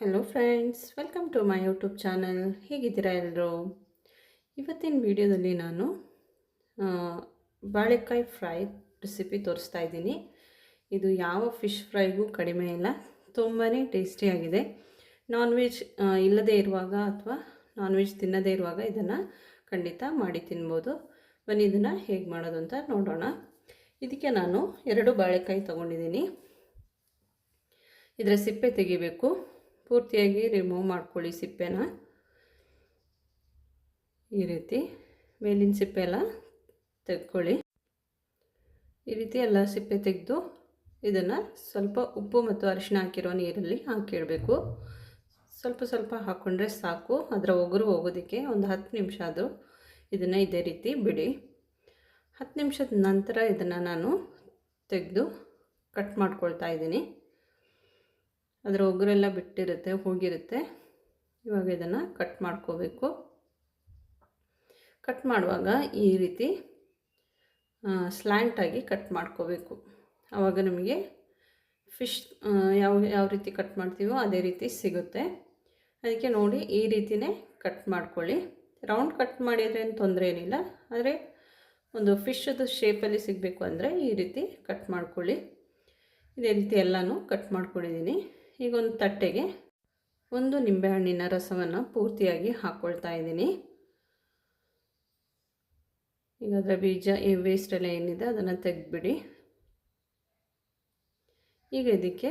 Hello friends welcome to my YouTube channel ಹೇಗಿದ್ದೀರಾ ಎಲ್ಲರೂ ಇವತ್ತಿನ ವಿಡಿಯೋದಲ್ಲಿ ನಾನು ಬಾಳೆಕಾಯಿ ಫ್ರೈ ರೆಸಿಪಿ ತೋರಿಸ್ತಾ ಇದ್ದೀನಿ. ಇದು ಯಾವ ಫಿಶ್ ಫ್ರೈಗೂ ಕಡಿಮೆ ಇಲ್ಲ ತುಂಬಾ ಟೇಸ್ಟಿಯಾಗಿದೆ ನಾನ್ ವೆಜ್ ಇಲ್ಲದೇ ಇರುವಾಗ ಅಥವಾ ನಾನ್ ವೆಜ್ ತಿನ್ನದೇ ಇರುವಾಗ ಇದನ್ನು ಖಂಡಿತ ಮಾಡಿ ತಿನ್ಬೋದು. ಬನ್ನಿ, ಇದನ್ನು ಹೇಗೆ ಮಾಡೋದು ಅಂತ ನೋಡೋಣ. ಇದಕ್ಕೆ ನಾನು ಎರಡು ಬಾಳೆಕಾಯಿ ತೊಗೊಂಡಿದ್ದೀನಿ. ಇದರ ಸಿಪ್ಪೆ ತೆಗಿಬೇಕು. ಪೂರ್ತಿಯಾಗಿ ರಿಮೂವ್ ಮಾಡ್ಕೊಳ್ಳಿ ಸಿಪ್ಪೆನ. ಈ ರೀತಿ ಮೇಲಿನ ಸಿಪ್ಪೆ ಎಲ್ಲ ತೆಗ್ಕೊಳ್ಳಿ. ಈ ರೀತಿ ಎಲ್ಲ ಸಿಪ್ಪೆ ತೆಗೆದು ಇದನ್ನು ಸ್ವಲ್ಪ ಉಪ್ಪು ಮತ್ತು ಅರಿಶಿಣ ಹಾಕಿರೋ ನೀರಲ್ಲಿ ಹಾಕಿಡಬೇಕು. ಸ್ವಲ್ಪ ಸ್ವಲ್ಪ ಹಾಕ್ಕೊಂಡ್ರೆ ಸಾಕು. ಅದರ ಒಗರು ಹೋಗೋದಕ್ಕೆ ಒಂದು ಹತ್ತು ನಿಮಿಷ ಆದರೂ ಇದನ್ನು ಇದೇ ರೀತಿ ಬಿಡಿ. ಹತ್ತು ನಿಮಿಷದ ನಂತರ ಇದನ್ನು ನಾನು ತೆಗೆದು ಕಟ್ ಮಾಡ್ಕೊಳ್ತಾ ಇದ್ದೀನಿ. ಅದರ ಒಗರೆಲ್ಲ ಬಿಟ್ಟಿರುತ್ತೆ, ಹೋಗಿರುತ್ತೆ. ಇವಾಗ ಇದನ್ನು ಕಟ್ ಮಾಡ್ಕೋಬೇಕು. ಕಟ್ ಮಾಡುವಾಗ ಈ ರೀತಿ ಸ್ಲ್ಯಾಂಟಾಗಿ ಕಟ್ ಮಾಡ್ಕೋಬೇಕು. ಆವಾಗ ನಮಗೆ ಫಿಶ್ ಯಾವ ಯಾವ ರೀತಿ ಕಟ್ ಮಾಡ್ತೀವೋ ಅದೇ ರೀತಿ ಸಿಗುತ್ತೆ. ಅದಕ್ಕೆ ನೋಡಿ ಈ ರೀತಿಯೇ ಕಟ್ ಮಾಡ್ಕೊಳ್ಳಿ. ರೌಂಡ್ ಕಟ್ ಮಾಡಿದರೆ ಏನು ತೊಂದರೆ ಏನಿಲ್ಲ. ಆದರೆ ಒಂದು ಫಿಶದು ಶೇಪಲ್ಲಿ ಸಿಗಬೇಕು ಅಂದರೆ ಈ ರೀತಿ ಕಟ್ ಮಾಡ್ಕೊಳ್ಳಿ. ಇದೇ ರೀತಿ ಎಲ್ಲನೂ ಕಟ್ ಮಾಡ್ಕೊಂಡಿದ್ದೀನಿ. ಈಗ ಒಂದು ತಟ್ಟೆಗೆ ಒಂದು ನಿಂಬೆಹಣ್ಣಿನ ರಸವನ್ನು ಪೂರ್ತಿಯಾಗಿ ಹಾಕ್ಕೊಳ್ತಾ ಇದ್ದೀನಿ. ಈಗ ಅದರ ಬೀಜ ವೇಸ್ಟ್ ಎಲ್ಲ ಏನಿದೆ ಅದನ್ನು ತೆಗೆದುಬಿಡಿ. ಈಗ ಇದಕ್ಕೆ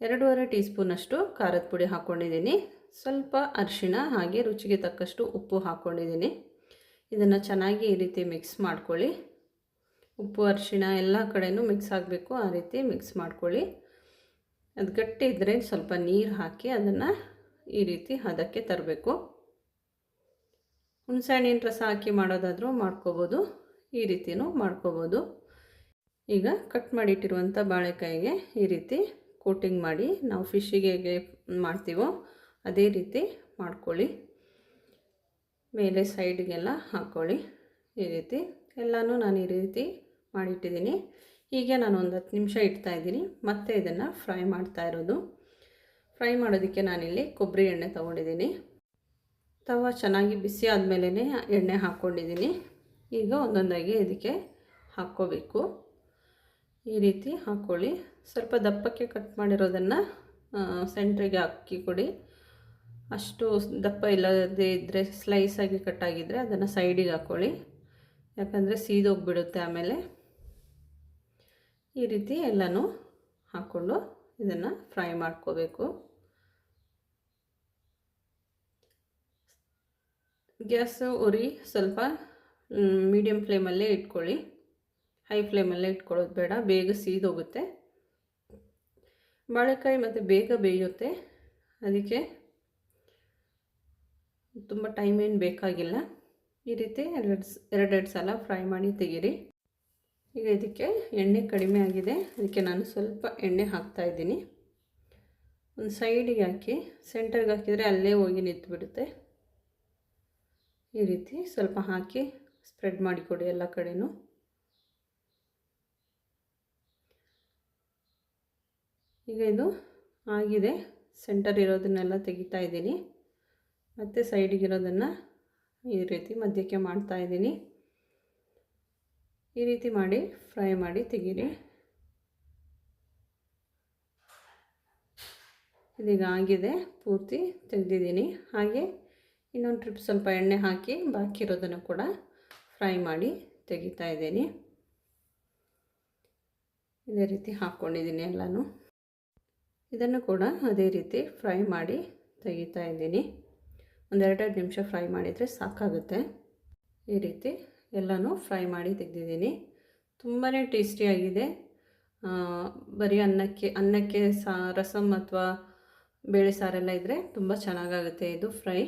ಎರಡೂವರೆ ಟೀ ಸ್ಪೂನಷ್ಟು ಖಾರದ ಪುಡಿ ಹಾಕ್ಕೊಂಡಿದ್ದೀನಿ ಸ್ವಲ್ಪ ಅರಿಶಿಣ ಹಾಗೆ ರುಚಿಗೆ ತಕ್ಕಷ್ಟು ಉಪ್ಪು ಹಾಕ್ಕೊಂಡಿದ್ದೀನಿ ಇದನ್ನು ಚೆನ್ನಾಗಿ ಈ ರೀತಿ ಮಿಕ್ಸ್ ಮಾಡ್ಕೊಳ್ಳಿ. ಉಪ್ಪು, ಅರಿಶಿಣ ಎಲ್ಲ ಕಡೆಯೂ ಮಿಕ್ಸ್ ಆಗಬೇಕು, ಆ ರೀತಿ ಮಿಕ್ಸ್ ಮಾಡ್ಕೊಳ್ಳಿ. ಅದು ಗಟ್ಟಿ ಇದ್ದರೆ ಸ್ವಲ್ಪ ನೀರು ಹಾಕಿ ಅದನ್ನು ಈ ರೀತಿ ಹದಕ್ಕೆ ತರಬೇಕು. ಹುಣಸೆಹಣ್ಣಿನ ರಸ ಹಾಕಿ ಮಾಡೋದಾದರೂ ಮಾಡ್ಕೋಬೋದು, ಈ ರೀತಿಯೂ ಮಾಡ್ಕೋಬೋದು. ಈಗ ಕಟ್ ಮಾಡಿಟ್ಟಿರುವಂಥ ಬಾಳೆಕಾಯಿಗೆ ಈ ರೀತಿ ಕೋಟಿಂಗ್ ಮಾಡಿ ನಾವು ಫಿಶ್ಶಿಗೆ ಹೇಗೆ ಮಾಡ್ತೀವೋ ಅದೇ ರೀತಿ ಮಾಡ್ಕೊಳ್ಳಿ. ಮೇಲೆ ಸೈಡ್ಗೆಲ್ಲ ಹಾಕ್ಕೊಳ್ಳಿ ಈ ರೀತಿ ಎಲ್ಲನೂ ನಾನು ಈ ರೀತಿ ಮಾಡಿಟ್ಟಿದ್ದೀನಿ. ಹೀಗೆ ನಾನು ಒಂದು ಹತ್ತು ನಿಮಿಷ ಇಡ್ತಾ ಇದ್ದೀನಿ. ಮತ್ತೆ ಇದನ್ನು ಫ್ರೈ ಮಾಡ್ತಾ ಇರೋದು. ಫ್ರೈ ಮಾಡೋದಕ್ಕೆ ನಾನಿಲ್ಲಿ ಕೊಬ್ಬರಿ ಎಣ್ಣೆ ತೊಗೊಂಡಿದ್ದೀನಿ. ತವ ಚೆನ್ನಾಗಿ ಬಿಸಿ ಆದಮೇಲೆ ಎಣ್ಣೆ ಹಾಕ್ಕೊಂಡಿದ್ದೀನಿ. ಈಗ ಒಂದೊಂದಾಗಿ ಇದಕ್ಕೆ ಹಾಕ್ಕೋಬೇಕು. ಈ ರೀತಿ ಹಾಕ್ಕೊಳ್ಳಿ. ಸ್ವಲ್ಪ ದಪ್ಪಕ್ಕೆ ಕಟ್ ಮಾಡಿರೋದನ್ನು ಸೆಂಟ್ರಿಗೆ ಹಾಕಿ ಕೊಡಿ. ಅಷ್ಟು ದಪ್ಪ ಇಲ್ಲದೇ ಇದ್ದರೆ ಸ್ಲೈಸಾಗಿ ಕಟ್ಟಾಗಿದ್ದರೆ ಅದನ್ನು ಸೈಡಿಗೆ ಹಾಕ್ಕೊಳ್ಳಿ. ಯಾಕಂದರೆ ಸೀದೋಗಿಬಿಡುತ್ತೆ ಆಮೇಲೆ. ಈ ರೀತಿ ಎಲ್ಲನೂ ಹಾಕ್ಕೊಂಡು ಇದನ್ನು ಫ್ರೈ ಮಾಡ್ಕೋಬೇಕು. ಗ್ಯಾಸು ಉರಿ ಸ್ವಲ್ಪ ಮೀಡಿಯಮ್ ಫ್ಲೇಮಲ್ಲೇ ಇಟ್ಕೊಳ್ಳಿ. ಹೈ ಫ್ಲೇಮಲ್ಲೇ ಇಟ್ಕೊಳ್ಳೋದು ಬೇಡ, ಬೇಗ ಸೀದೋಗುತ್ತೆ. ಬಾಳೆಕಾಯಿ ಮತ್ತು ಬೇಗ ಬೇಯುತ್ತೆ. ಅದಕ್ಕೆ ತುಂಬ ಟೈಮ್ ಏನು ಬೇಕಾಗಿಲ್ಲ. ಈ ರೀತಿ ಎರಡು ಎರಡೆರಡು ಸಲ ಫ್ರೈ ಮಾಡಿ ತೆಗೀರಿ. ಈಗ ಇದಕ್ಕೆ ಎಣ್ಣೆ ಕಡಿಮೆ ಆಗಿದೆ. ಅದಕ್ಕೆ ನಾನು ಸ್ವಲ್ಪ ಎಣ್ಣೆ ಹಾಕ್ತಾಯಿದ್ದೀನಿ ಒಂದು ಸೈಡಿಗೆ ಹಾಕಿ ಸೆಂಟರ್ಗೆ ಹಾಕಿದರೆ ಅಲ್ಲೇ ಹೋಗಿ ನಿಂತುಬಿಡುತ್ತೆ. ಈ ರೀತಿ ಸ್ವಲ್ಪ ಹಾಕಿ ಸ್ಪ್ರೆಡ್ ಮಾಡಿಕೊಡಿ ಎಲ್ಲ ಕಡೆಯೂ ಈಗ ಇದು ಆಗಿದೆ. ಸೆಂಟರ್ ಇರೋದನ್ನೆಲ್ಲ ತೆಗಿತಾ ಇದ್ದೀನಿ. ಮತ್ತು ಸೈಡಿಗಿರೋದನ್ನು ಈ ರೀತಿ ಮಧ್ಯಕ್ಕೆ ಮಾಡ್ತಾ ಇದ್ದೀನಿ. ಈ ರೀತಿ ಮಾಡಿ ಫ್ರೈ ಮಾಡಿ ತೆಗೀರಿ. ಇದೀಗ ಆಗಿದೆ, ಪೂರ್ತಿ ತೆಗೆದಿದ್ದೀನಿ. ಹಾಗೆ ಇನ್ನೊಂದು ಟ್ರಿಪ್ ಸ್ವಲ್ಪ ಎಣ್ಣೆ ಹಾಕಿ ಬಾಕಿ ಇರೋದನ್ನು ಕೂಡ ಫ್ರೈ ಮಾಡಿ ತೆಗಿತಾ ಇದ್ದೀನಿ. ಇದೇ ರೀತಿ ಹಾಕ್ಕೊಂಡಿದ್ದೀನಿ ಎಲ್ಲನೂ. ಇದನ್ನು ಕೂಡ ಅದೇ ರೀತಿ ಫ್ರೈ ಮಾಡಿ ತೆಗಿತಾ ಇದ್ದೀನಿ. ಒಂದೆರಡೆರಡು ನಿಮಿಷ ಫ್ರೈ ಮಾಡಿದರೆ ಸಾಕಾಗುತ್ತೆ. ಈ ರೀತಿ ಎಲ್ಲನೂ ಫ್ರೈ ಮಾಡಿ ತೆಗೆದಿದ್ದೀನಿ. ತುಂಬಾ ಟೇಸ್ಟಿಯಾಗಿದೆ ಬರೀ ಅನ್ನಕ್ಕೆ ಅನ್ನಕ್ಕೆ ಸಾ ರಸಮ್ ಅಥವಾ ಬೇಳೆ ಸಾರೆಲ್ಲ ಇದ್ದರೆ ತುಂಬ ಚೆನ್ನಾಗಾಗುತ್ತೆ ಇದು ಫ್ರೈ.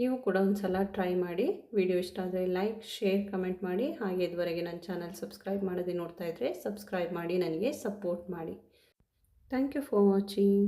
ನೀವು ಕೂಡ ಒಂದು ಸಲ ಟ್ರೈ ಮಾಡಿ. ವಿಡಿಯೋ ಇಷ್ಟ ಆದರೆ ಲೈಕ್, ಶೇರ್, ಕಮೆಂಟ್ ಮಾಡಿ. ಹಾಗೆ ಇದುವರೆಗೆ ನನ್ನ ಚಾನಲ್ ಸಬ್ಸ್ಕ್ರೈಬ್ ಮಾಡೋದೇ ನೋಡ್ತಾ ಇದ್ದರೆ ಸಬ್ಸ್ಕ್ರೈಬ್ ಮಾಡಿ, ನನಗೆ ಸಪೋರ್ಟ್ ಮಾಡಿ. Thank you for watching.